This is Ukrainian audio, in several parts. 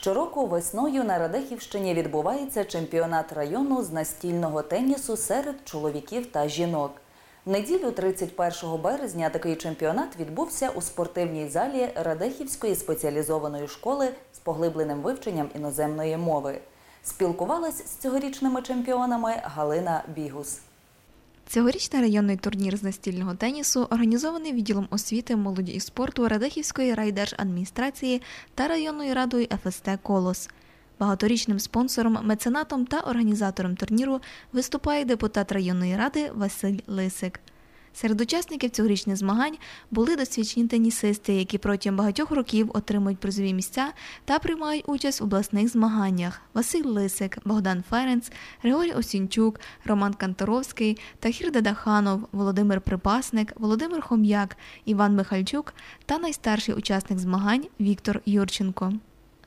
Щороку весною на Радехівщині відбувається чемпіонат району з настільного тенісу серед чоловіків та жінок. В неділю 31 березня такий чемпіонат відбувся у спортивній залі Радехівської спеціалізованої школи з поглибленим вивченням іноземної мови. Спілкувалась з цьогорічними чемпіонами Галина Бігус. Цьогорічний районний турнір з настільного тенісу організований відділом освіти, молоді і спорту Радехівської райдержадміністрації та районною радою ФСТ Колос. Багаторічним спонсором, меценатом та організатором турніру виступає депутат районної ради Василь Лисик. Серед учасників цьогорічних змагань були досвідчені тенісисти, які протягом багатьох років отримують призові місця та приймають участь в обласних змаганнях: Василь Лисик, Богдан Ференц, Григорій Осінчук, Роман Канторовський, Тахір Дадаханов, Володимир Припасник, Володимир Хом'як, Іван Михальчук та найстарший учасник змагань Віктор Юрченко.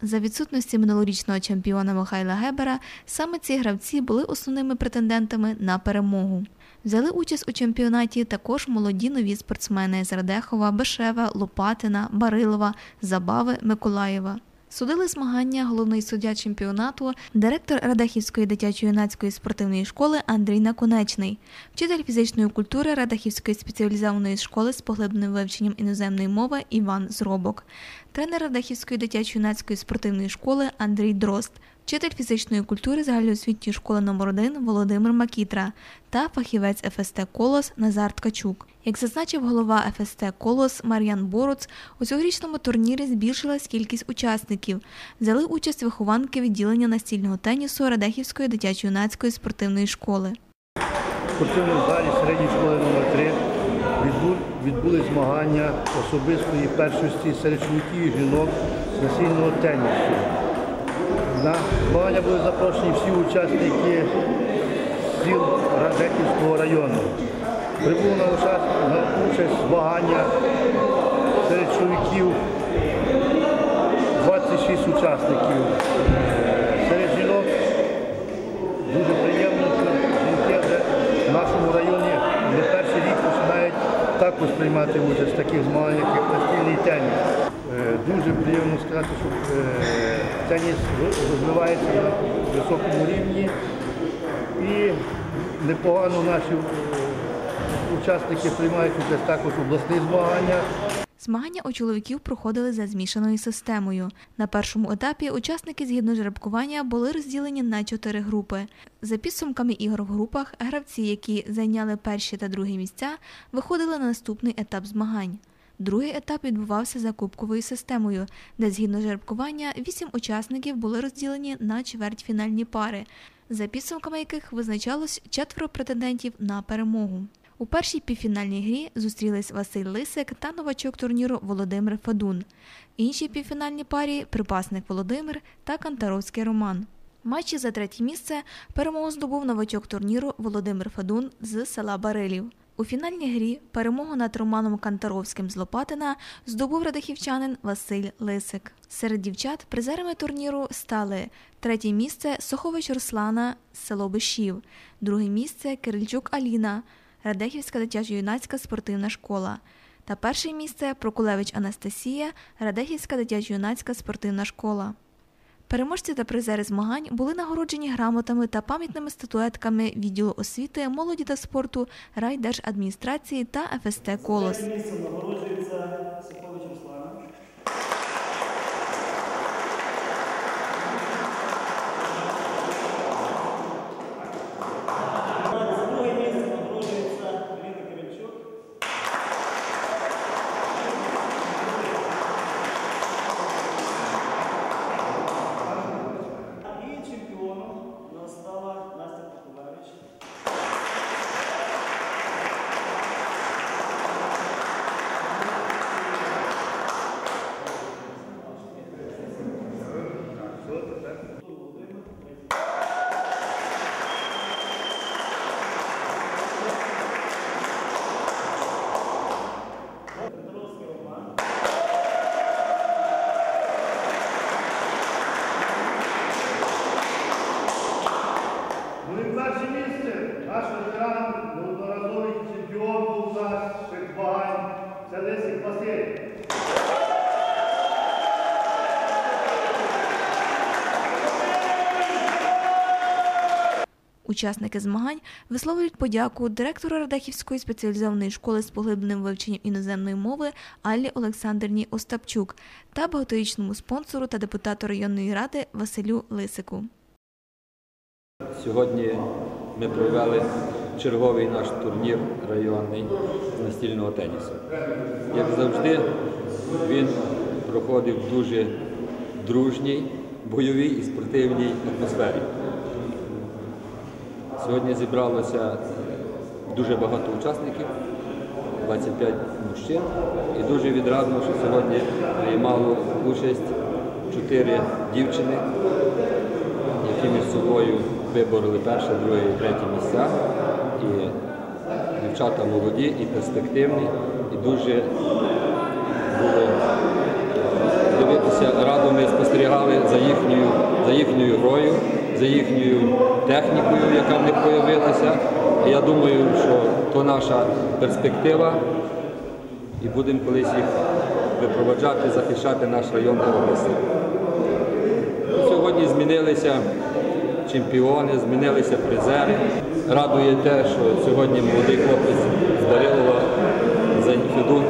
За відсутності минулорічного чемпіона Михайла Гебера, саме ці гравці були основними претендентами на перемогу. Взяли участь у чемпіонаті також молоді нові спортсмени з Радехова, Бешева, Лопатина, Барилова, Забави, Миколаєва. Судили змагання головний суддя чемпіонату, директор Радахівської дитячо-юнацької спортивної школи Андрій Наконечний, вчитель фізичної культури Радахівської спеціалізованої школи з поглибленим вивченням іноземної мови Іван Зробок, тренер Радахівської дитячо-юнацької спортивної школи Андрій Дрозд, вчитель фізичної культури загальноосвітньої школи номер 1 Володимир Макітра та фахівець ФСТ Колос Назар Ткачук. Як зазначив голова ФСТ Колос Мар'ян Боруц, у цьогорічному турнірі збільшилась кількість учасників. Взяли участь вихованки відділення настільного тенісу Радехівської дитячо-юнацької спортивної школи. В спортивному залі середньої школи номер 3 відбули змагання особистої першості серед чоловіків і жінок з настільного тенісу. На змагання були запрошені всі учасники сіл Радехівського району. Прибув на участь, змагання серед чоловіків 26 учасників. Серед жінок дуже приємно, що жінки в нашому районі не перший рік починають також приймати участь в таких змаганнях, як настільний теніс. Е, Дуже приємно сказати, що е, теніс розвивається на високому рівні і непогано наші е, учасники приймають участь також в обласних змаганнях. Змагання у чоловіків проходили за змішаною системою. На першому етапі учасники згідно жеребкування були розділені на чотири групи. За підсумками ігор в групах, гравці, які зайняли перші та другі місця, виходили на наступний етап змагань. Другий етап відбувався за кубковою системою, де згідно жеребкування вісім учасників були розділені на чвертьфінальні пари, за підсумками яких визначалось четверо претендентів на перемогу. У першій півфінальній грі зустрілись Василь Лисик та новачок турніру Володимир Федун. В іншій півфінальній парі припасник Володимир та Кантаровський Роман. Матчі за третє місце перемогу здобув новачок турніру Володимир Федун з села Барилів. У фінальній грі перемогу над Романом Кантаровським з Лопатина здобув радихівчанин Василь Лисик. Серед дівчат призерами турніру стали третє місце Сохович Руслана село Бишів, друге місце Кирильчук Аліна, Радехівська дитячо-юнацька спортивна школа та перше місце Прокулевич Анастасія, Радехівська дитячо-юнацька спортивна школа. Переможці та призери змагань були нагороджені грамотами та пам'ятними статуетками відділу освіти, молоді та спорту, райдержадміністрації та ФСТ Колос. Учасники змагань висловлюють подяку директору Радехівської спеціалізованої школи з поглибленим вивченням іноземної мови Аллі Олександрівні Остапчук та багаторічному спонсору та депутату районної ради Василю Лисику. Сьогодні ми провели черговий наш турнір районний настільного тенісу. Як завжди, він проходив в дуже дружній, бойовій і спортивній атмосфері. Сьогодні зібралося дуже багато учасників, 25 мужчин, і дуже відрадно, що сьогодні приймало участь 4 дівчини, які між собою вибороли перше, друге і третє місця. І дівчата молоді і перспективні, і дуже було дивитися, радо ми спостерігали за їхньою, за їхньою грою, за їхньою технікою, яка в них з'явилася. І я думаю, що то наша перспектива, і будемо колись їх випроваджати, захищати наш район та області. Сьогодні змінилися чемпіони, змінилися призери. Радує те, що сьогодні молодий хлопець з Барилова Зай-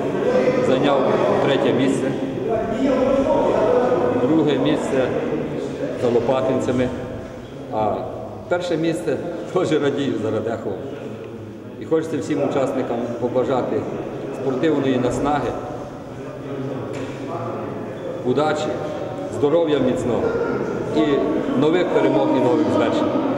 зайняв третє місце. Друге місце за Лопатинцями. А перше місце теж радію за Радеховом. І хочеться всім учасникам побажати спортивної наснаги, удачі, здоров'я міцного і нових перемог і нових звершень.